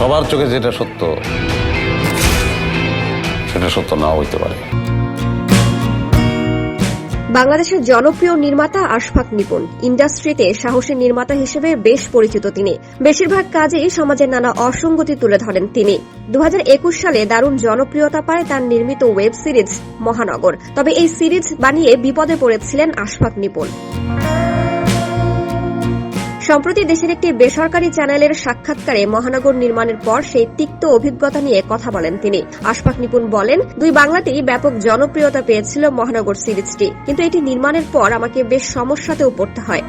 সবার চোখে যেটা সত্য, সেটা সত্য নাও হইতে পারে। বাংলাদেশের জনপ্রিয় নির্মাতা আশফাক নিপুণ। ইন্ডাস্ট্রিতে সাহসী নির্মাতা হিসেবে বেশ পরিচিত তিনি। বেশিরভাগ কাজেই সমাজের নানা অসঙ্গতি তুলে ধরেন তিনি। দু হাজার একুশ সালে দারুণ জনপ্রিয়তা পায় তার নির্মিত ওয়েব সিরিজ মহানগর। তবে এই সিরিজ বানিয়ে বিপদে পড়েছিলেন আশফাক নিপুণ। সম্প্রতি দেশের একটি বেসরকারি চ্যানেলের সাক্ষাৎকারে মহানগর নির্মাণের পর সেই তিক্ত অভিজ্ঞতা নিয়ে কথা বলেন তিনি। আশফাক নিপুন বলেন, দুই বাংলাতেই ব্যাপক জনপ্রিয়তা পেয়েছিল মহানগর সিরিজটি। কিন্তু এটি নির্মাণের পর আমাকে বেশ সমস্যাতেও পড়তে হয়।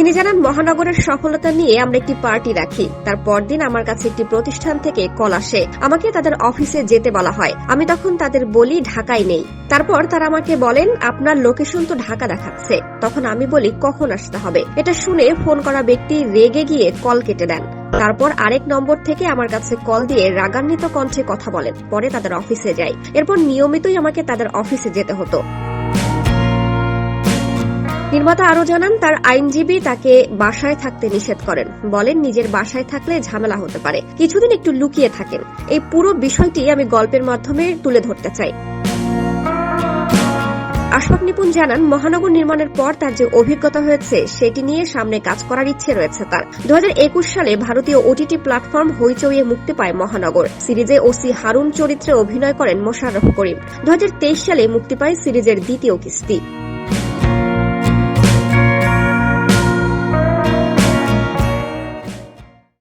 তিনি জানান, মহানগরের সফলতা নিয়ে আমরা একটি পার্টি রাখি। তার পরদিন আমার কাছে একটি প্রতিষ্ঠান থেকে কল আসে। আমাকে তাদের অফিসে যেতে বলা হয়। আমি তখন তাদের বলি, ঢাকায় নেই। তারপর তারা আমাকে বলেন, আপনার লোকেশন তো ঢাকা দেখাচ্ছে। তখন আমি বলি, কখন আসতে হবে? এটা শুনে ফোন করা ব্যক্তি রেগে গিয়ে কল কেটে দেন। তারপর আরেক নম্বর থেকে আমার কাছে কল দিয়ে রাগান্বিত কণ্ঠে কথা বলেন। পরে তাদের অফিসে যাই। এরপর নিয়মিতই আমাকে তাদের অফিসে যেতে হতো। নির্মাতা আরও জানান, তার আইনজীবী তাকে বাসায় থাকতে নিষেধ করেন। বলেন, নিজের বাসায় থাকলে ঝামেলা হতে পারে। কিছুদিন একটু লুকিয়ে থাকেন। এই পুরো বিষয়টি আমি গল্পের মাধ্যমে তুলে ধরতে চাই। আশফাক নিপুণ জানান, মহানগর নির্মাণের পর তার যে অভিজ্ঞতা হয়েছে, সেটি নিয়ে সামনে কাজ করার ইচ্ছে রয়েছে তার। দু হাজার একুশ সালে ভারতীয় ওটিটি প্ল্যাটফর্ম হইচইয়ে মুক্তি পায় মহানগর। সিরিজে ওসি হারুন চরিত্রে অভিনয় করেন মোশাররফ করিম। দু হাজার তেইশ সালে মুক্তি পায় সিরিজের দ্বিতীয় কিস্তি।